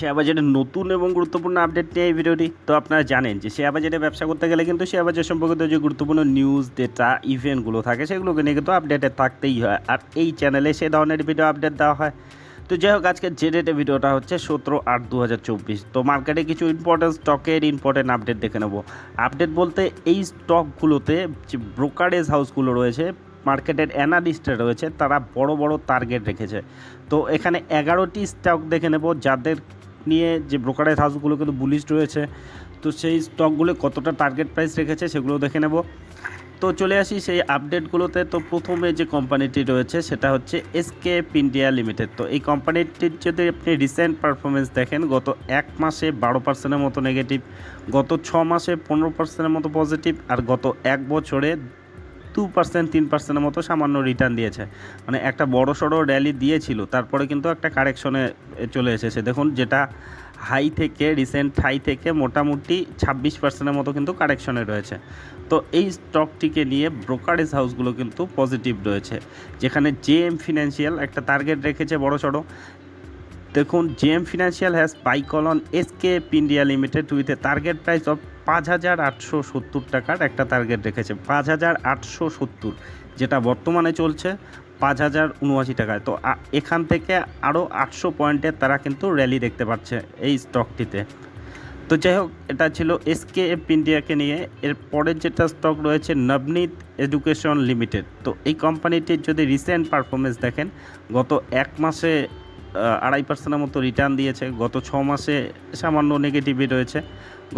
Share বাজারের নতুন এবং গুরুত্বপূর্ণ আপডেট নিয়ে এই ভিডিওটি। তো আপনারা জানেন যে শেয়ার বাজারে ব্যবসা করতে গেলে কিন্তু শেয়ার বাজার সম্পর্কিত যে গুরুত্বপূর্ণ নিউজ ডেটা ইভেন্টগুলো থাকে, সেগুলোকে নিয়ে কিন্তু আপডেটে থাকতেই হয়। আর এই চ্যানেলে সে ধরনের ভিডিও আপডেট দেওয়া হয়। তো যাই হোক আজকে যে ডেটে ভিডিওটা হচ্ছে সতেরো আট দু হাজার চব্বিশ। তো মার্কেটে কিছু ইম্পর্টেন্ট স্টকের ইম্পর্টেন্ট আপডেট দেখে নেব। আপডেট বলতে এই স্টকগুলোতে যে ব্রোকারেজ হাউসগুলো রয়েছে মার্কেটের অ্যানালিস্টরা রয়েছে, তারা বড় বড় টার্গেট রেখেছে। তো এখানে এগারোটি স্টক দেখে নেব, যাদের নিয়ে যে ব্রোকারেজ হাউসগুলো কিন্তু বুলিশ রয়েছে, তো সেই স্টকগুলো কতটা টার্গেট প্রাইস রেখেছে সেগুলো দেখে নেব। তো চলে আসি সেই আপডেটগুলোতে তো প্রথমে যে কোম্পানিটি রয়েছে সেটা হচ্ছে এসকেপ ইন্ডিয়া লিমিটেড তো এই কোম্পানিটির যদি আপনি রিসেন্ট পারফরমেন্স দেখেন, গত এক মাসে বারো পার্সেন্টের মতো নেগেটিভ গত ছ মাসে পনেরো পার্সেন্টের মতো পজিটিভ আর গত এক বছরে টু পার্সেন্ট তিন পার্সেন্টের মতো সামান্য রিটার্ন দিয়েছে। মানে একটা বড় সড়ো র্যালি দিয়েছিল, তারপরে কিন্তু একটা কারেকশনে চলে এসেছে। দেখুন, যেটা হাই থেকে রিসেন্ট হাই থেকে মোটামুটি ছাব্বিশ পার্সেন্টের মতো কিন্তু কারেকশনে রয়েছে। তো এই স্টকটিকে নিয়ে ব্রোকারেজ হাউসগুলো কিন্তু পজিটিভ রয়েছে। যেখানে জেএম ফিনান্সিয়াল একটা টার্গেট রেখেছে বড় সড়ো। দেখুন, JM financial has buy call on SK India limited with a target price of পাঁচ হাজার আটশো সত্তর টাকার একটা টার্গেট রেখেছে। পাঁচ হাজার আটশো সত্তর, যেটা বর্তমানে চলছে পাঁচ হাজার উনআশি টাকায়। তো এখান থেকে আরও আটশো পয়েন্টের তারা কিন্তু র্যালি দেখতে পাচ্ছে এই স্টকটিতে। তো যাই হোক, এটা ছিল এসকে এফ ইন্ডিয়াকে নিয়ে। এর পরের যেটা স্টক রয়েছে নবনীত এডুকেশন লিমিটেড। তো এই কোম্পানিটির যদি রিসেন্ট পারফরমেন্স দেখেন, গত এক মাসে আড়াই পার্সেন্টের মতো রিটার্ন দিয়েছে। গত ছ মাসে সামান্য নেগেটিভই রয়েছে।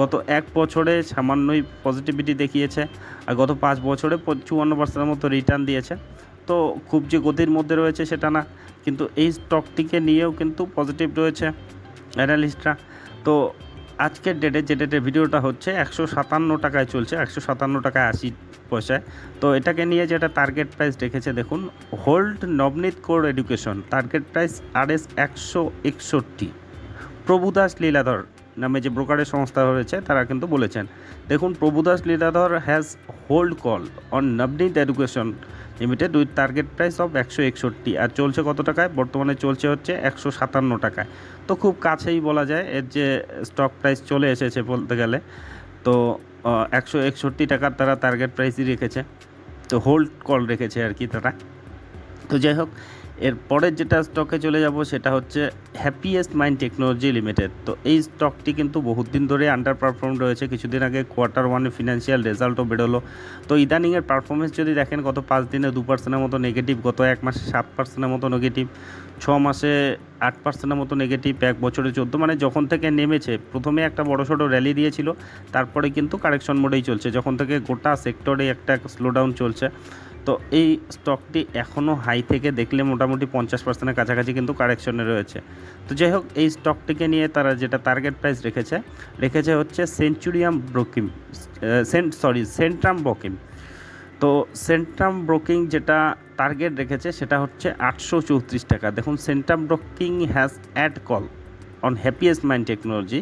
গত এক বছরে সামান্যই পজিটিভিটি দেখিয়েছে আর গত পাঁচ বছরে চুয়ান্ন পার্সেন্টের মতো রিটার্ন দিয়েছে। তো খুব যে গতির মধ্যে রয়েছে সেটা না, কিন্তু এই স্টকটিকে নিয়েও কিন্তু পজিটিভ রয়েছে অ্যানালিস্টরা তো আজকের ডেটে যে ডেটে ভিডিওটা হচ্ছে, একশো সাতান্ন টাকায় চলছে, একশো সাতান্ন টাকায় আশি পয়সায়। তো এটাকে নিয়ে যেটা টার্গেট প্রাইস রেখেছে, দেখুন hold Navneet core education target price আর এস একশো একষট্টি। প্রভুদাস লীলাধর নামে যে ব্রোকারের সংস্থা রয়েছে, তারা কিন্তু বলেছেন, দেখুন Prabhudas Lilladher has hold call on Navneet education limited with target price of একশো একষট্টি। আর চলছে কত টাকায়? বর্তমানে চলছে হচ্ছে একশো সাতান্ন টাকায়। তো খুব কাছেই বলা যায় এর যে স্টক প্রাইস চলে এসেছে বলতে গেলে। তো একশো একষট্টি টাকার তারা টার্গেট প্রাইসই রেখেছে। তো হোল্ড কল রেখেছে আর কি তারা। তো যাই হোক এর পরের যেটা স্টকে চলে যাব সেটা হচ্ছে হ্যাপিয়েস্ট মাইন্ড টেকনোলজি লিমিটেড তো এই স্টকটি কিন্তু বহুত দিন ধরে আন্ডার পারফর্ম রয়েছে। কিছুদিন আগে কোয়ার্টার ওয়ানে ফিনান্সিয়াল রেজাল্টও বেরোলো। তো ইদানিংয়ের পারফরমেন্স যদি দেখেন, গত পাঁচ দিনে দু পার্সেন্টের মতো নেগেটিভ গত এক মাসে সাত পার্সেন্টের মতো নেগেটিভ ছ মাসে আট পার্সেন্টের মতো নেগেটিভ এক বছরে চোদ্দ মানে যখন থেকে নেমেছে, প্রথমে একটা বড় সড়ো র্যালি দিয়েছিল, তারপরে কিন্তু কারেকশন মোডেই চলছে। যখন থেকে গোটা সেক্টরে একটা স্লোডাউন চলছে তো এই স্টকটি এখনও হাই থেকে দেখলে মোটামুটি পঞ্চাশ পার্সেন্টের কাছাকাছি কিন্তু কারেকশনে রয়েছে। তো যাই হোক, এই স্টকটিকে নিয়ে তারা যেটা টার্গেট প্রাইস রেখেছে রেখেছে হচ্ছে Centurium broking cent sorry Centrum broking তো সেন্ট্রাম ব্রোকিং যেটা টার্গেট রেখেছে সেটা হচ্ছে আটশো চৌত্রিশ টাকা। দেখুন Centrum broking has add call on Happiest Mind technology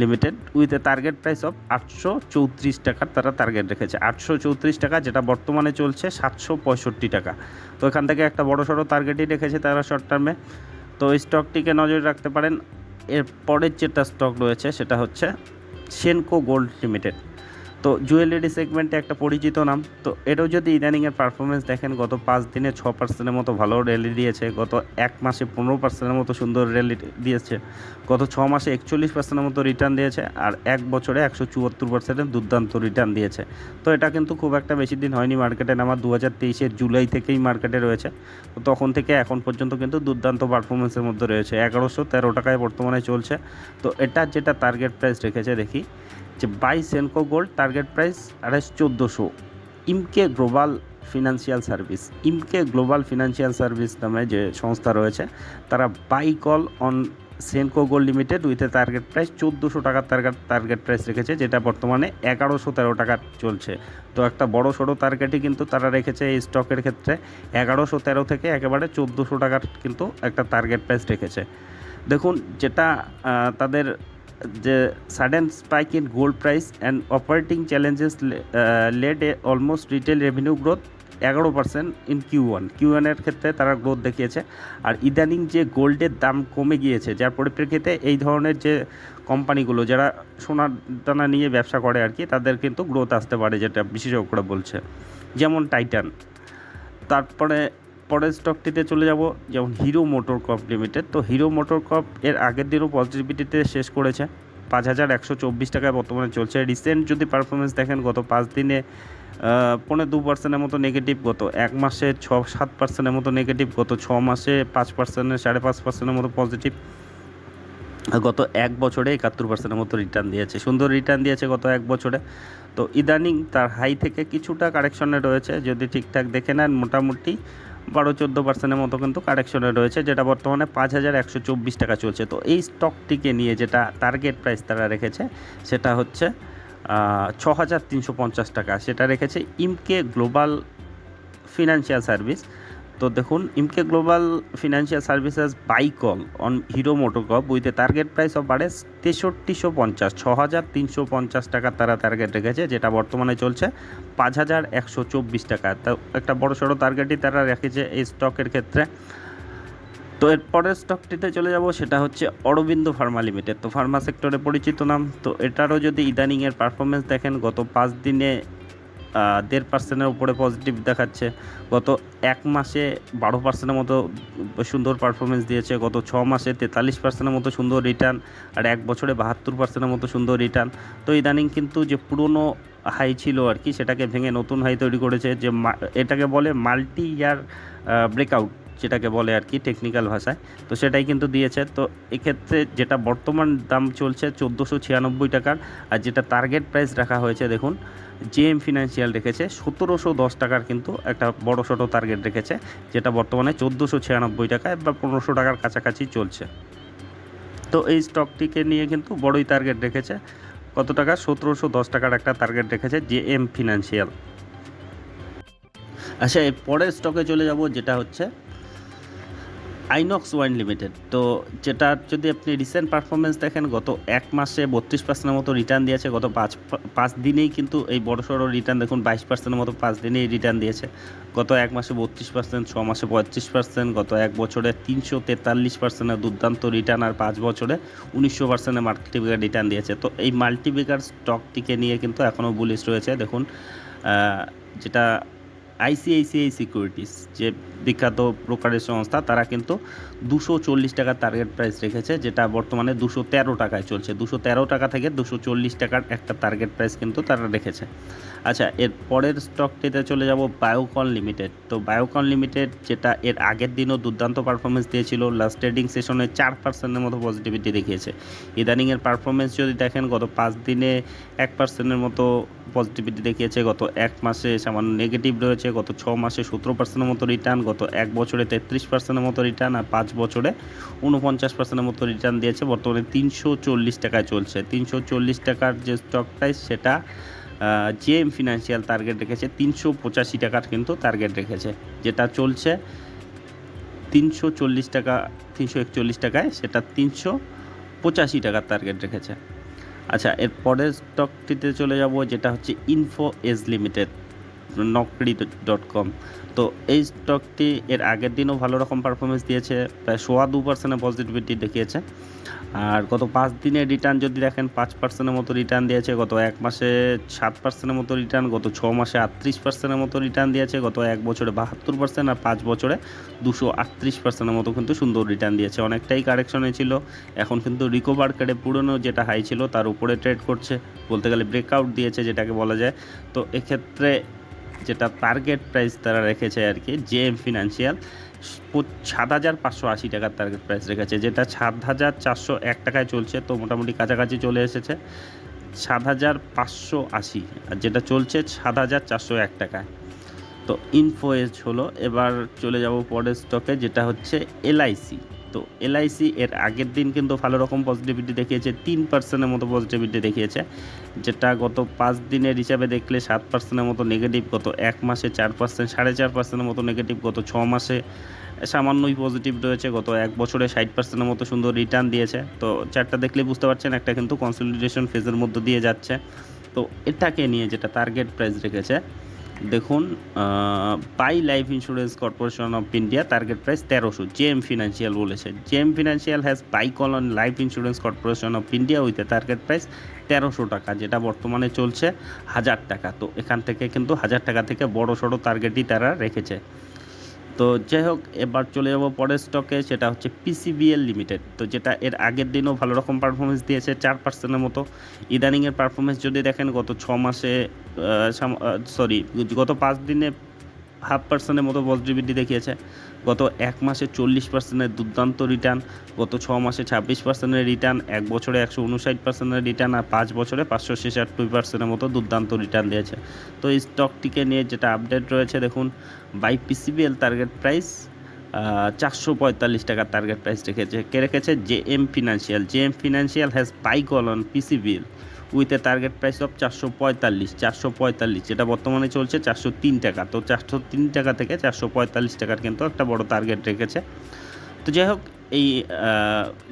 limited with a target price of আটশো চৌত্রিশ টাকার তারা টার্গেট রেখেছে। আটশো চৌত্রিশ টাকা যেটা বর্তমানে চলছে সাতশো পঁয়ষট্টি টাকা। তো এখান থেকে একটা বড় সড়ো টার্গেটই রেখেছে তারা শর্ট টার্মে তো এই স্টকটিকে নজরে রাখতে পারেন। এর পরের যেটা স্টক রয়েছে সেটা হচ্ছে সেনকো গোল্ড লিমিটেড তো জুয়েলারি সেগমেন্টে একটা পরিচিত নাম। তো এটাও যদি ইদানিংয়ের পারফরমেন্স দেখেন, গত পাঁচ দিনে ছ পার্সেন্টের মতো ভালো র্যালি দিয়েছে, গত এক মাসে পনেরো পার্সেন্টের মতো সুন্দর র্যালি দিয়েছে, গত ছ মাসে একচল্লিশ পার্সেন্টের মতো রিটার্ন দিয়েছে, আর এক বছরে একশো চুয়াত্তর পার্সেন্টের দুর্দান্ত রিটার্ন দিয়েছে। তো এটা কিন্তু খুব একটা বেশি দিন হয়নি মার্কেটে নামা দু হাজার তেইশের জুলাই থেকেই মার্কেটে রয়েছে। তো তখন থেকে এখন পর্যন্ত কিন্তু দুর্দান্ত পারফরমেন্সের মধ্যে রয়েছে। এগারোশো তেরো টাকায় বর্তমানে চলছে। তো এটা যেটা টার্গেট প্রাইস রেখেছে, দেখি। যে buy Senco gold target price আড়াইশ চোদ্দোশো। Emkay global financial service. Emkay global financial service নামে যে সংস্থা রয়েছে, তারা buy call on Senco gold limited with target price চোদ্দোশো টাকার টার্গেট টার্গেট প্রাইস রেখেছে, যেটা বর্তমানে এগারোশো তেরো টাকা চলছে। তো একটা বড় সড়ো টার্গেটই কিন্তু তারা রেখেছে এই স্টকের ক্ষেত্রে। এগারোশো তেরো থেকে একেবারে চোদ্দোশো টাকার কিন্তু একটা টার্গেট প্রাইস রেখেছে। দেখুন, যেটা তাদের যে sudden spike in gold price and operating challenges le- uh, led a almost retail revenue growth এগারো percent in Q one Q ওয়ানের ক্ষেত্রে তারা গ্রোথ দেখিয়েছে। আর ইদানিং যে গোল্ডের দাম কমে গিয়েছে যার পরিপ্রেক্ষিতে এই ধরনের যে কোম্পানিগুলো যারা সোনার দানা নিয়ে ব্যবসা করে আর কি তাদের কিন্তু গ্রোথ আসতে পারে যেটা বিশেষজ্ঞরা বলছে। যেমন টাইটান তারপরে পরের স্টকটিতে চলে যাব, যেমন হিরো মোটর কপ লিমিটেড তো হিরো মোটর কপ এর আগের দিনও পজিটিভিটিতে শেষ করেছে। পাঁচ হাজার একশো চব্বিশ টাকায় বর্তমানে চলছে। রিসেন্ট যদি পারফরমেন্স দেখেন, গত পাঁচ দিনে পনেরো দু পার্সেন্টের মতো নেগেটিভ গত এক মাসে ছ, সাত পার্সেন্টের মতো নেগেটিভ গত ছ মাসে পাঁচ পার্সেন্টের সাড়ে পাঁচ পার্সেন্টের মতো পজিটিভ গত এক বছরে একাত্তর পার্সেন্টের মতো রিটার্ন দিয়েছে। সুন্দর রিটার্ন দিয়েছে গত এক বছরে। তো ইদানিং তার হাই থেকে কিছুটা কারেকশনে রয়েছে। যদি ঠিকঠাক দেখে নেন, মোটামুটি বারো চোদ্দ পার্সেন্টের মতো কিন্তু কারেকশনে রয়েছে, যেটা বর্তমানে পাঁচ হাজার একশো চব্বিশ টাকা চলছে। তো এই স্টকটিকে নিয়ে যেটা টার্গেট প্রাইস তারা রেখেছে, সেটা হচ্ছে ছ হাজার তিনশো পঞ্চাশ টাকা। সেটা রেখেছে ইমকে গ্লোবাল ফিনান্সিয়াল সার্ভিস তো দেখুন, Emkay global financial services buy call on Hero MotoCorp with a target price of বাড়ে তেষট্টিশো পঞ্চাশ ছ হাজার তিনশো পঞ্চাশ টাকা তারা টার্গেট রেখেছে, যেটা বর্তমানে চলছে পাঁচ হাজার একশো চব্বিশ টাকা। তো একটা বড় সড়ো টার্গেটই তারা রেখেছে এই স্টকের ক্ষেত্রে। তো এর পরের স্টকটিতে চলে যাব, সেটা হচ্ছে অরবিন্দ ফার্মা লিমিটেড। তো ফার্মা সেক্টরে পরিচিত নাম, তো এটারও যদি ইদানিংয়ের পারফরমেন্স দেখেন, গত পাঁচ দিনে দেড় পার্সেন্টের উপরে পজিটিভ দেখাচ্ছে। গত এক মাসে বারো পার্সেন্টের মতো সুন্দর পারফরমেন্স দিয়েছে। গত ছ মাসে তেতাল্লিশ পার্সেন্টের মতো সুন্দর রিটার্ন আর এক বছরে বাহাত্তর পার্সেন্টের মতো সুন্দর রিটার্ন তো ইদানিং কিন্তু যে পুরনো হাই ছিল আর কি, সেটাকে ভেঙে নতুন হাই তৈরি করেছে। যে এটাকে বলে মাল্টি ইয়ার ব্রেকআউট যেটাকে বলে আর কি টেকনিক্যাল ভাষায়। তো সেটাই কিন্তু দিয়েছে। তো এক্ষেত্রে যেটা বর্তমান দাম চলছে চোদ্দোশো ছিয়ানব্বই টাকার, আর যেটা টার্গেট প্রাইস রাখা হয়েছে দেখুন জেএম ফিনান্সিয়াল রেখেছে সতেরোশো দশ টাকার কিন্তু একটা বড় ছোটো টার্গেট রেখেছে, যেটা বর্তমানে চোদ্দোশো ছিয়ানব্বই টাকায় বা পনেরোশো টাকার কাছাকাছি চলছে। তো এই স্টকটিকে নিয়ে কিন্তু বড়ই টার্গেট রেখেছে। কত টাকা? সতেরোশো দশ টাকার একটা টার্গেট রেখেছে জে এম ফিনান্সিয়াল আচ্ছা এর পরের স্টকে চলে যাব, যেটা হচ্ছে আইনক্স ওয়াইন লিমিটেড। তো যেটা যদি আপনি রিসেন্ট পারফরমেন্স দেখেন, গত এক মাসে বত্রিশ পার্সেন্টের মতো রিটার্ন দিয়েছে, গত পাঁচ পাঁচ দিনেই কিন্তু এই বড় সড়ো রিটার্ন দেখুন বাইশ পার্সেন্টের মতো পাঁচ দিনেই রিটার্ন দিয়েছে। গত এক মাসে বত্রিশ পার্সেন্ট ছ মাসে পঁয়ত্রিশ পার্সেন্ট গত এক বছরে তিনশো তেতাল্লিশ পার্সেন্টের দুর্দান্ত রিটার্ন আর পাঁচ বছরে উনিশশো পার্সেন্টের মাল্টিবিগার রিটার্ন দিয়েছে। তো এই মাল্টিবিগার স্টকটিকে নিয়ে কিন্তু এখনও বুলিশ রয়েছে। দেখুন যেটা আইসিআইসিআই সিকিউরিটিস যে বিখ্যাত ব্রোকারেজ সংস্থা, তারা কিন্তু দুশো চল্লিশ টাকার টার্গেট প্রাইস রেখেছে, যেটা বর্তমানে দুশো তেরো টাকায় চলছে। দুশো তেরো টাকা থেকে দুশো চল্লিশ টাকার একটা টার্গেট প্রাইস কিন্তু তারা রেখেছে। আচ্ছা এর পরের স্টকটিতে চলে যাব বায়োকন লিমিটেড তো বায়োকন লিমিটেড যেটা এর আগের দিনও দুর্দান্ত পারফরমেন্স দিয়েছিল লাস্ট ট্রেডিং সেশনে চার পার্সেন্টের মতো পজিটিভিটি দেখিয়েছে। ইদানিংয়ের পারফরমেন্স যদি দেখেন, গত পাঁচ দিনে এক পার্সেন্টের মতো পজিটিভিটি দেখিয়েছে, গত এক মাসে সামান্য নেগেটিভ রয়েছে, গত ছ মাসে সতেরো পার্সেন্টের মতো রিটার্ন গত এক বছরে তেত্রিশ পার্সেন্টের মতো রিটার্ন আর পাঁচ বছরে উনপঞ্চাশ পার্সেন্টের মতো রিটার্ন দিয়েছে। বর্তমানে তিনশো চল্লিশ টাকায় চলছে। তিনশো চল্লিশ টাকার যে স্টক প্রাইস সেটা জেএম ফিনান্সিয়াল টার্গেট রেখেছে। তিনশো পঁচাশি টাকার কিন্তু টার্গেট রেখেছে। যেটা চলছে তিনশো চল্লিশ টাকা, তিনশো একচল্লিশ টাকায়, সেটা তিনশো পঁচাশি টাকার টার্গেট রেখেছে। আচ্ছা এর পরের স্টকটিতে চলে যাব, যেটা হচ্ছে Info Edge limited Naukri dot com তো এই স্টকটি এর আগের দিনও ভালো রকম পারফরমেন্স দিয়েছে, প্রায় সোয়া দু পার্সেন্টের পজিটিভিটি দেখিয়েছে। আর গত পাঁচ দিনের রিটার্ন যদি দেখেন, পাঁচ পার্সেন্টের মতো রিটার্ন দিয়েছে, গত এক মাসে সাত পার্সেন্টের মতো রিটার্ন গত ছ মাসে আটত্রিশ পার্সেন্টের মতো রিটার্ন দিয়েছে, গত এক বছরে বাহাত্তর পার্সেন্ট আর পাঁচ বছরে দুশো আটত্রিশ পার্সেন্টের মতো কিন্তু সুন্দর রিটার্ন দিয়েছে। অনেকটাই কারেকশনে ছিল, এখন কিন্তু রিকভার করে পুরনো যেটা হাই ছিল তার উপরে ট্রেড করছে, বলতে গেলে ব্রেকআউট দিয়েছে যেটাকে বলা যায়। তো এক্ষেত্রে যেটা টার্গেট প্রাইস তারা রেখেছে আর কি জেএম ফিনান্সিয়াল সাত হাজার পাঁচশো আশি টাকার টার্গেট প্রাইস রেখেছে, যেটা সাত হাজার চারশো এক টাকায় চলছে, তো মোটামুটি কাছাকাছি চলে এসেছে। সাত হাজার পাঁচশো আশি, আর যেটা চলছে সাত হাজার চারশো এক টাকায়। তো ইনফোয়েজ হলো এবার চলে যাব পরের স্টকে যেটা হচ্ছে এলআইসি তো এলআইসি এর আগের দিন কিন্তু ভালো রকম পজিটিভিটি দেখিয়েছে, তিন পার্সেন্টের মতো পজিটিভিটি দেখিয়েছে, যেটা গত পাঁচ দিনের হিসাবে দেখলে সাত পার্সেন্টের মতো নেগেটিভ গত এক মাসে চার পার্সেন্ট সাড়ে চার পার্সেন্টের মতো নেগেটিভ গত ছ মাসে সামান্যই পজিটিভ রয়েছে, গত এক বছরে ষাট পার্সেন্টের মতো সুন্দর রিটার্ন দিয়েছে। তো চারটা দেখলে বুঝতে পারছেন, একটা কিন্তু কনসলিডেশন ফেজের মধ্যে দিয়ে যাচ্ছে। তো এটাকে নিয়ে যেটা টার্গেট প্রাইস রেখেছে দেখুন buy life insurance corporation of India target price তেরোশো জে এম ফিনান্সিয়াল বলেছে। JM financial has buy call on life insurance corporation of India with a target price তেরোশো টাকা, যেটা বর্তমানে চলছে হাজার টাকা। তো এখান থেকে কিন্তু হাজার টাকা থেকে বড় সড়ো টার্গেটই তারা রেখেছে। তো যাই হোক, এবার চলে যাব পরের স্টকে সেটা হচ্ছে পিসিবিএল লিমিটেড তো যেটা এর আগের দিনও ভালো রকম পারফরমেন্স দিয়েছে, চার পার্সেন্টের মতো। ইদানিংয়ের পারফরমেন্স যদি দেখেন, গত ছ মাসে সরি গত পাঁচ দিনে হাফ পার্সেন্টের মতো পজিটিভিটি দেখিয়েছে। গত এক মাসে চল্লিশ পার্সেন্টের দুর্দান্ত রিটার্ন গত ছ মাসে ছাব্বিশ পার্সেন্টের রিটার্ন এক বছরে একশো উনষাট পার্সেন্টের রিটার্ন আর পাঁচ বছরে পাঁচশো ছেষট্টি পার্সেন্টের মতো দুর্দান্ত রিটার্ন দিয়েছে। তো এই স্টকটিকে নিয়ে যেটা আপডেট রয়েছে, দেখুন বাই পিসিবিএল টার্গেট প্রাইস চারশো পঁয়তাল্লিশ টাকার টার্গেট প্রাইস রেখেছে কে রেখেছে J M financial J M financial has buy call on PCBL with a target price of চারশো পঁয়তাল্লিশ চারশো পঁয়তাল্লিশ, যেটা বর্তমানে চলছে চারশো তিন টাকা। তো চারশো তিন টাকা থেকে চারশো পঁয়তাল্লিশ টাকার কিন্তু একটা বড় টার্গেট রেখেছে। তো যাই হোক, এই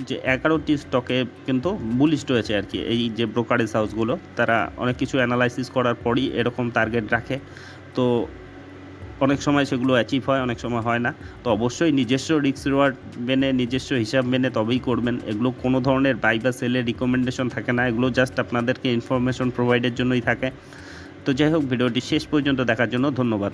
যে এগারোটি স্টকে কিন্তু বুলিস্ট রয়েছে আর কি। এই যে ব্রোকারেজ হাউসগুলো তারা অনেক কিছু অ্যানালাইসিস করার পরই এরকম টার্গেট রাখে। তো অনেক সময় সেগুলো অ্যাচিভ হয়, অনেক সময় হয় না। তো অবশ্যই নিজস্ব রিক্স রিওয়ার্ড মেনে, নিজস্ব হিসাব মেনে তবেই করবেন। এগুলো কোনো ধরনের বাই বা সেলের রিকমেন্ডেশন থাকে না। এগুলো জাস্ট আপনাদেরকে ইনফরমেশন প্রোভাইডের জন্যই থাকে। তো যাই হোক, ভিডিওটি শেষ পর্যন্ত দেখার জন্য ধন্যবাদ।